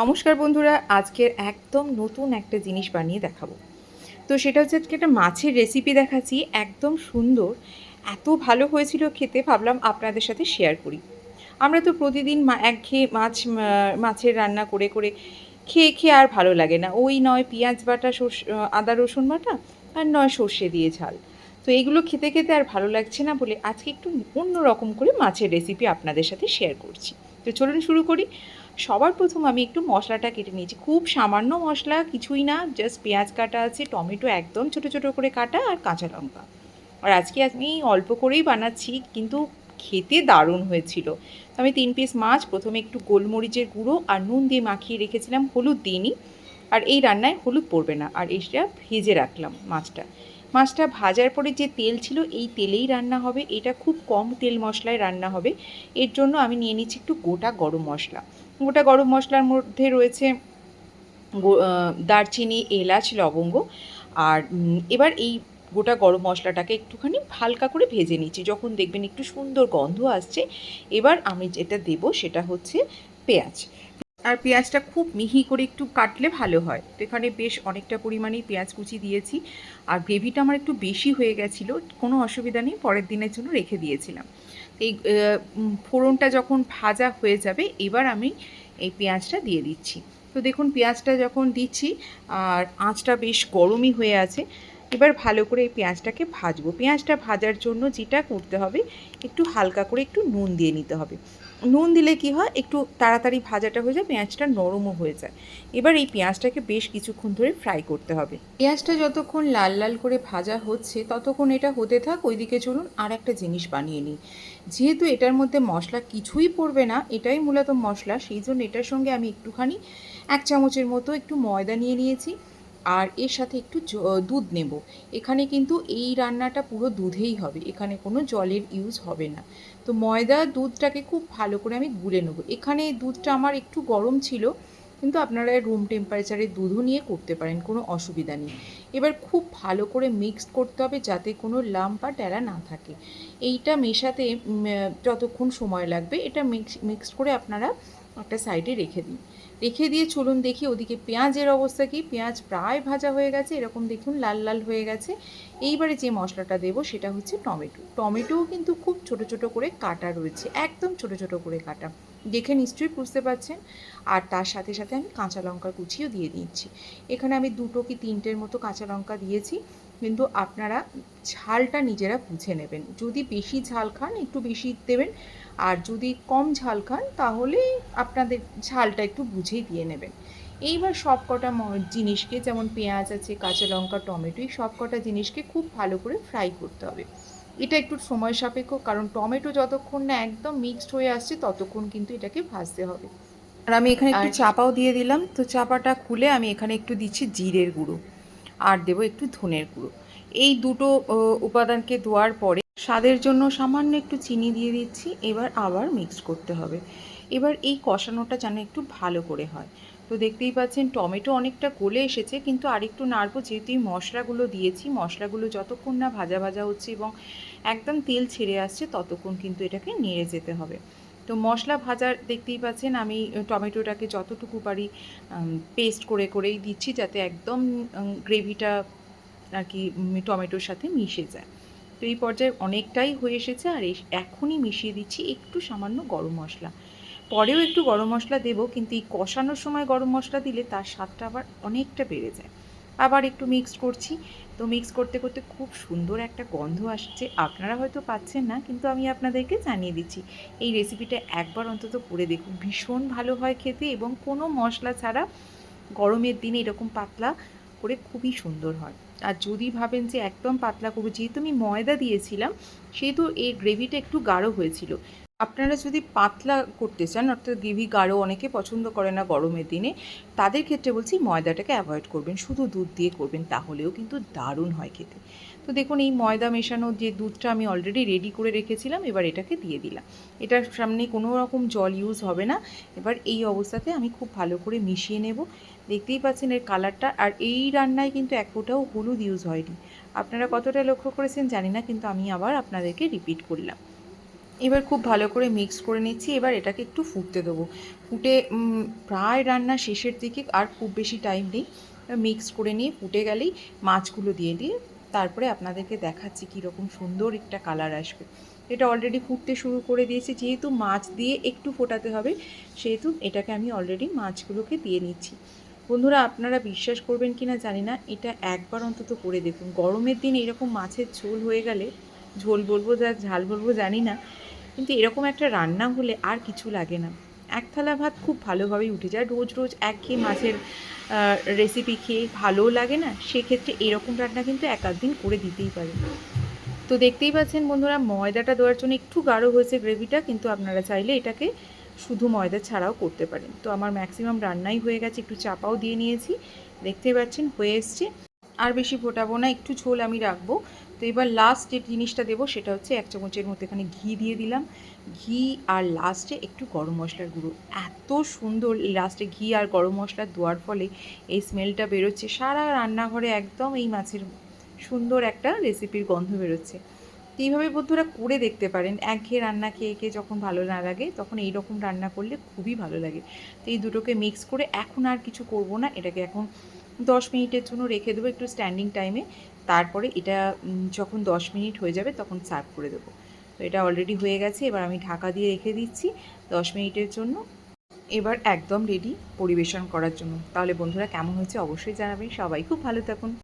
নমস্কার বন্ধুরা, আজকের একদম নতুন একটা জিনিস বানিয়ে দেখাবো। তো সেটা হচ্ছে আজকে একটা মাছের রেসিপি দেখাচ্ছি, একদম সুন্দর। এত ভালো হয়েছিল খেতে, ভাবলাম আপনাদের সাথে শেয়ার করি। আমরা তো প্রতিদিন একঘেয়ে মাছ মাছের রান্না করে করে খেয়ে খেয়ে আর ভালো লাগে না। ওই নয় পেঁয়াজ বাটা, সর্ষে, আদা রসুন বাটা আর নয় সর্ষে দিয়ে ঝাল। তো এগুলো খেতে খেতে আর ভালো লাগছে না বলে আজকে একটু অন্য রকম করে মাছের রেসিপি আপনাদের সাথে শেয়ার করছি। তো চলুন শুরু করি। সবার প্রথম আমি একটু মশলাটা কেটে নিয়েছি। খুব সামান্য মশলা, কিছুই না জাস্ট পেঁয়াজ কাটা আছে, টমেটো একদম ছোট ছোট করে কাটা আর কাঁচা লঙ্কা। আর আজকে আমি অল্প করেই বানাচ্ছি, কিন্তু খেতে দারুণ হয়েছিল। তো আমি তিন পিস মাছ, প্রথমে একটু গোলমরিচের গুঁড়ো আর নুন দিয়ে মাখিয়ে রেখেছিলাম হলুদ দিইনি আর এই রান্নায় হলুদ পড়বে না। আর এইটা ভেজে রাখলাম মাছটা। মাছটা ভাজার পরে যে তেল ছিল, এই তেলেই রান্না হবে। এটা খুব কম তেল মশলায় রান্না হবে। এর জন্য আমি নিয়ে নিচ্ছি একটু গোটা গরম মশলা। গোটা গরম মশলার মধ্যে রয়েছে দারচিনি, এলাচ, লবঙ্গ। আর এবার এই গোটা গরম মশলাটাকে একটুখানি হালকা করে ভেজে নিচ্ছি। যখন দেখবেন একটু সুন্দর গন্ধ আসছে, এবার আমি যেটা দেব সেটা হচ্ছে পেঁয়াজ। আর পেঁয়াজটা খুব মিহি করে একটু কাটলে ভালো হয়। তো এখানে বেশ অনেকটা পরিমাণেই পেঁয়াজ কুচি দিয়েছি। আর গ্রেভিটা আমার একটু বেশি হয়ে গেছিল, কোনো অসুবিধা নেই, পরের দিনের জন্য রেখে দিয়েছিলাম। এই ফোড়নটা যখন ভাজা হয়ে যাবে, এবার আমি এই পেঁয়াজটা দিয়ে দিচ্ছি। তো দেখুন, পেঁয়াজটা যখন দিচ্ছি, আর আঁচটা বেশ গরমই হয়ে আছে এবার ভালো করে এই পেঁয়াজটাকে ভাজবো। পেঁয়াজটা ভাজার জন্য যেটা করতে হবে, একটু হালকা করে একটু নুন দিয়ে নিতে হবে। নুন দিলে কি হয়, একটু তাড়াতাড়ি ভাজাটা হয়ে যায়, পেঁয়াজটা নরমও হয়ে যায়। এবার এই পেঁয়াজটাকে বেশ কিছুক্ষণ ধরে ফ্রাই করতে হবে। পেঁয়াজটা যতক্ষণ লাল লাল করে ভাজা হচ্ছে, ততক্ষণ এটা হতে থাক, ওইদিকে চলুন আর একটা জিনিস বানিয়ে নিই। যেহেতু এটার মধ্যে মশলা কিছুই পড়বে না, এটাই মূলত মশলা, সেই জন্য এটার সঙ্গে আমি একটুখানি এক চামচের মতো একটু ময়দা নিয়ে নিয়েছি। আর এর সাথে একটু দুধ নেব। এখানে কিন্তু এই রান্নাটা পুরো দুধেই হবে। এখানে কোনো জলের ইউজ হবে না। তো ময়দা, দুধটাকে খুব ভালো করে আমি গুলে নেব। এখানে দুধটা আমার একটু গরম ছিল, কিন্তু আপনারা রুম টেম্পারেচারে দুধও নিয়ে করতে পারেন, কোনো অসুবিধা নেই। এবার খুব ভালো করে মিক্সড করতে হবে যাতে কোনো লাম্প বা ট্যারা না থাকে। এইটা মেশাতে যতক্ষণ সময় লাগবে, এটা মিক্স মিক্সড করে আপনারা একটা সাইডে রেখে দিন রেখে দিয়ে চলুন দেখি ওদিকে পেঁয়াজের অবস্থা কি? পেঁয়াজ প্রায় ভাজা হয়ে গেছে, এরকম দেখুন লাল লাল হয়ে গেছে। এইবারে যে মশলাটা দেবো সেটা হচ্ছে টমেটো। টমেটোও কিন্তু খুব ছোট ছোট করে কাটা রয়েছে, একদম ছোট ছোট করে কাটা। দেখে নিশ্চয়ই বুঝতে পারছেন। আর তার সাথে সাথে আমি কাঁচা লঙ্কার কুচিও দিয়ে দিচ্ছি। এখানে আমি দুটো কি তিনটের মতো কাঁচা লঙ্কা দিয়েছি। কিন্তু আপনারা ঝালটা নিজেরা বুঝে নেবেন। যদি বেশি ঝাল খান একটু বেশি দেবেন আর যদি কম ঝাল খান তাহলে আপনাদের ঝালটা একটু বুঝেই দিয়ে নেবেন। এইবার সব কটা জিনিসকে যেমন পেঁয়াজ আছে কাঁচা লঙ্কা টমেটো এই সব কটা জিনিসকে খুব ভালো করে ফ্রাই করতে হবে। এটা একটু সময় সাপেক্ষ কারণ টমেটো যতক্ষণ না একদম মিক্সড হয়ে আসছে ততক্ষণ কিন্তু এটাকে ভাজতে হবে। আর আমি এখানে একটু চাপাও দিয়ে দিলাম। তো চাপাটা খুলে আমি এখানে একটু দিচ্ছি জিরের গুঁড়ো। আর দেবো একটু ধনের গুঁড়ো। এই দুটো উপাদানকে দেওয়ার পরে স্বাদের জন্য সামান্য একটু চিনি দিয়ে দিচ্ছি, এবার আবার মিক্স করতে হবে। এবার এই কষানোটা যেন একটু ভালো করে হয়। তো দেখতেই পাচ্ছেন, টমেটো অনেকটা গলে এসেছে, কিন্তু আরেকটু নাড়বো, যেহেতু এই মশলাগুলো দিয়েছি, মশলাগুলো যতক্ষণ না ভাজা ভাজা হচ্ছে এবং একদম তেল ছেড়ে আসছে, ততক্ষণ কিন্তু এটাকে নেড়ে যেতে হবে। তো মশলা ভাজার দেখতেই পাচ্ছেন, আমি টমেটোটাকে যতটুকু পারি পেস্ট করে করেই দিচ্ছি যাতে একদম গ্রেভিটা আর কি টমেটোর সাথে মিশে যায়। তো এই পর্যায়ে অনেকটাই হয়ে এসেছে আর এখনই মিশিয়ে দিচ্ছি একটু সামান্য গরম মশলা। পরেও একটু গরম মশলা দেবো, কিন্তু এই কষানোর সময় গরম মশলা দিলে তার স্বাদটা আবার অনেকটা বেড়ে যায়। আবার একটু মিক্সড করছি। তো মিক্স করতে করতে খুব সুন্দর একটা গন্ধ আসছে। আপনারা হয়তো পাচ্ছেন না, কিন্তু আমি আপনাদেরকে জানিয়ে দিচ্ছি। এই রেসিপিটা একবার অন্তত করে দেখুন। ভীষণ ভালো হয় খেতে এবং কোনো মশলা ছাড়া গরমের দিনে এরকম পাতলা করে খুবই সুন্দর হয়। আর যদি ভাবেন যে একদম পাতলা করব, যেহেতু আমি ময়দা দিয়েছিলাম, সেহেতু এই গ্রেভিটা একটু গাঢ় হয়েছিল। আপনারা যদি পাতলা করতে চান, অর্থাৎ গ্রেভি গাঢ় অনেকে পছন্দ করে না গরমের দিনে, তাদের ক্ষেত্রে বলছি ময়দাটাকে অ্যাভয়েড করবেন, শুধু দুধ দিয়ে করবেন, তাহলেও কিন্তু দারুণ হয় খেতে। তো দেখুন, এই ময়দা মেশানো যে দুধটা আমি অলরেডি রেডি করে রেখেছিলাম, এবার এটাকে দিয়ে দিলাম। এটার সামনে কোনো রকম জল ইউজ হবে না। এবার এই অবস্থাতে আমি খুব ভালো করে মিশিয়ে নেব। দেখতেই পাচ্ছেন এর কালারটা আর এই রান্নায় কিন্তু এক ফোঁটাও হলুদ ইউজ হয়নি। আপনারা কতটা লক্ষ্য করেছেন জানি না, কিন্তু আমি আবার আপনাদেরকে রিপিট করলাম। এবার খুব ভালো করে মিক্স করে নিচ্ছি, এবার এটাকে একটু ফুটতে দেবো। ফুটে প্রায় রান্না শেষের দিকে আর খুব বেশি টাইম নেই। মিক্স করে নিয়ে ফুটে গেলেই মাছগুলো দিয়ে দিয়ে তারপরে আপনাদেরকে দেখাচ্ছি কীরকম সুন্দর একটা কালার আসবে। এটা অলরেডি ফুটতে শুরু করে দিয়েছে, যেহেতু মাছ দিয়ে একটু ফোটাতে হবে, সেহেতু এটাকে আমি অলরেডি মাছগুলোকে দিয়ে নিচ্ছি। বন্ধুরা, আপনারা বিশ্বাস করবেন কি না জানি না, এটা একবার অন্তত করে দেখুন। গরমের দিন এরকম মাছের ঝোল হয়ে গেলে, ঝোল বলব যা ঝাল বলব জানি না কিন্তু এরকম একটা রান্না হলে আর কিছু লাগে না। এক থালা ভাত খুব ভালোভাবেই উঠে যায়। রোজ রোজ একঘেয়ে মাছের রেসিপি খেয়ে ভালোও লাগে না। সেক্ষেত্রে এরকম রান্না কিন্তু এক আধ দিন করে দিতেই পারে। তো দেখতেই পাচ্ছেন বন্ধুরা, ময়দাটা দেওয়ার জন্য একটু গাঢ় হয়েছে গ্রেভিটা, কিন্তু আপনারা চাইলে এটাকে শুধু ময়দা ছাড়াও করতে পারেন। তো আমার ম্যাক্সিমাম রান্নাই হয়ে গেছে, একটু চাপাও দিয়ে নিয়েছি। দেখতেই পাচ্ছেন হয়ে এসছে। আর বেশি ফোটাবো না, একটু ঝোল আমি রাখব। তো এবার লাস্ট যে জিনিসটা দেবো সেটা হচ্ছে এক চামচের মধ্যে এখানে ঘি দিয়ে দিলাম। ঘি আর লাস্টে একটু গরম মশলার গুঁড়ো। এত সুন্দর লাস্টে ঘি আর গরম মশলা দেওয়ার ফলে এই স্মেলটা বেরোচ্ছে। সারা রান্নাঘরে একদম এই মাছের সুন্দর একটা রেসিপির গন্ধ বেরোচ্ছে। তো এইভাবে বন্ধুরা করে দেখতে পারেন। একঘেয়ে রান্না খেয়ে খেয়ে যখন ভালো না লাগে তখন এই রকম রান্না করলে খুবই ভালো লাগে। তো এই দুটোকে মিক্স করে এখন আর কিছু করব না। এটাকে এখন দশ মিনিটের জন্য রেখে দেবো একটু স্ট্যান্ডিং টাইমে তারপরে এটা যখন দশ মিনিট হয়ে যাবে তখন সার্ভ করে দেবো। তো এটা অলরেডি হয়ে গেছে, এবার আমি ঢাকা দিয়ে রেখে দিচ্ছি দশ মিনিটের জন্য। এবার একদম রেডি পরিবেশন করার জন্য। তাহলে বন্ধুরা কেমন হয়েছে অবশ্যই জানাবেন। সবাই খুব ভালো থাকুন।